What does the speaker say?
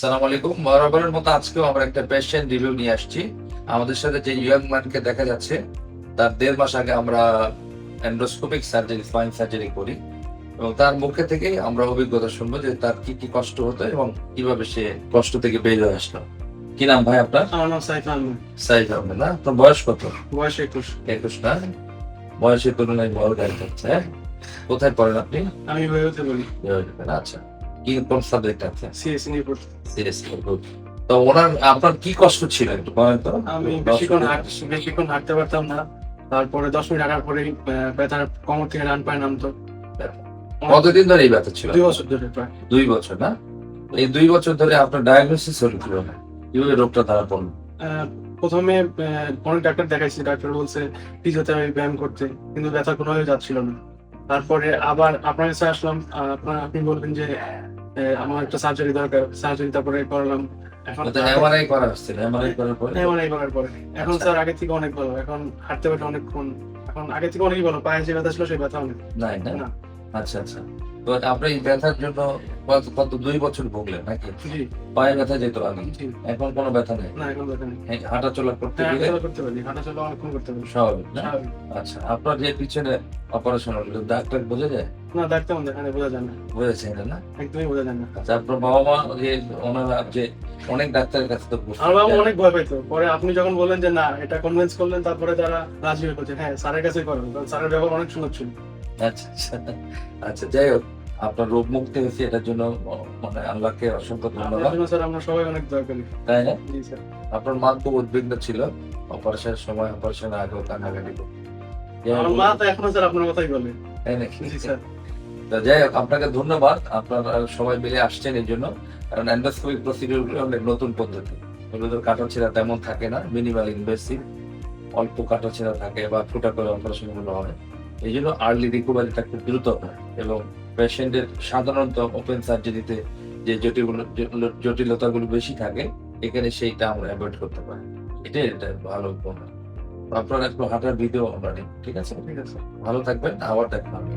সালাম আলাইকুম। বরাবরের মতো আজকেও আমরা একটা পেশেন্ট রিভিউ নিয়ে আসছি। আমাদের সাথে যে ইয়ং ম্যানকে দেখা যাচ্ছে তার দেড় মাস আগে আমরা এন্ডোস্কোপিক সার্জারি স্পাইন সার্জারি করি। এবং তার মুখে থেকেই আমরা অভিজ্ঞতা শুনব যে তার কি কি কষ্ট হতো এবং কীভাবে সে কষ্ট থেকে বেরিয়ে আসলো। কি নাম ভাই আপনার? আমার নাম সাইফ আহমেদ। সাইফ আহমেদ না? আপনার বয়স কত? বয়স একুশ। একুশ না? বয়সের তুলনায় বড় গাড়ি হচ্ছে হ্যাঁ? কোথায় পড়েন আপনি? আমি বেরোতে বলি আচ্ছা। কি কোন সাবজেক্ট আছে? পড়তে সিরিয়াসলি তো ওনার আপনার কি কষ্ট ছিল একটু বলেন তো? আমি বেশিক্ষণ বেশিক্ষণ হাঁটতে পারতাম না। তারপরে দশ মিনিট হাঁটার পরে ব্যথার কমর থেকে ডান পায়ে নামতো। কতদিন ধরে এই ব্যথা ছিল? দুই বছর ধরে প্রায়। দুই বছর না? এই দুই বছর ধরে আপনার ডায়াগনোসিস হলো কীভাবে? কীভাবে রোগটা ধরা পড়ল? প্রথমে অনেক ডাক্তার দেখাইছি। ডাক্তার বলছে ফিজিওথেরাপি ব্যায়াম করতে। কিন্তু ব্যথা কোনোভাবে যাচ্ছিল না। তারপরে আবার আপনার কাছে আসলাম আপনার আপনি বলবেন যে আমার একটা সার্জারি দরকার সার্জারি তারপরে করলাম। এখন এমআরআই করা হচ্ছিল এমআরআই করার পরে? এমআরআই করার পরে। এখন আচ্ছা। স্যার আগে থেকে অনেক ভালো এখন হাঁটতে পারতে অনেকক্ষণ। এখন আগে থেকে অনেকই ভালো পায়ে যে ব্যথা ছিল সেই ব্যথা অনেক। নাই? না। আচ্ছা আচ্ছা। তো আপনি ব্যথার জন্য কত দুই বছর ভুগলেন নাকি? পায়ে ব্যথা যেত আগে। এখন কোনো ব্যথা নেই? হাঁটা চলা করতে হ্যাঁ স্বাভাবিক না? আচ্ছা আপনার যে পিছনে অপারেশন হলো ডাক্তার বোঝা যায়? না ডাক্তার বোঝা যায় না। বুঝেছে না একদমই বোঝা যায় না। আচ্ছা আপনার বাবা মা যে ওনারা যে অনেক ডাক্তারের কাছে তো আমার বাবা অনেক ভয় পাইতো। পরে আপনি যখন বললেন যে না এটা কনভিন্স করলেন তারপরে তারা রাজি হয়ে হ্যাঁ স্যারের কাছেই করবেন কারণ স্যারের ব্যবহার অনেক সুন্দর ছিল। আচ্ছা আচ্ছা। আচ্ছা যাই হোক আপনার রোগ মুক্তি হয়েছে এটার জন্য মানে আল্লাহকে অসংখ্য ধন্যবাদ। জন্য স্যার আমরা সবাই অনেক দয়া করি। তাই না? আপনার মা খুব উদ্বিগ্ন ছিল। অপারেশনের সময় অপারেশন আগেও কান্নাকাটি করতো। আমার মা তো এখনও স্যার আপনার কথাই বলে। তাই নাকি? স্যার। তো যাই হোক আপনাকে ধন্যবাদ। আপনার সবাই মিলে আসছেন এই জন্য। কারণ এন্ডোস্কোপিক প্রসিডিউরগুলো অনেক নতুন পদ্ধতি। কাটা ছেঁড়া তেমন থাকে না মিনিমাল ইনভেসিভ অল্প কাটা ছেঁড়া থাকে বা ফুটা করে অপারেশনগুলো হয়। এই জন্য আর্লি রিকভারিটা খুব দ্রুত হয় এবং পেশেন্টের সাধারণত ওপেন সার্জারিতে যে জটিল জটিলতাগুলো বেশি থাকে এখানে সেইটা আমরা অ্যাভয়েড করতে পারি। এটাই এটা ভালো উপমা আপনার একটু হাঁটার ভিডিও আমরা নিই ঠিক আছে? ঠিক আছে। ভালো থাকবেন আবার দেখা হবে।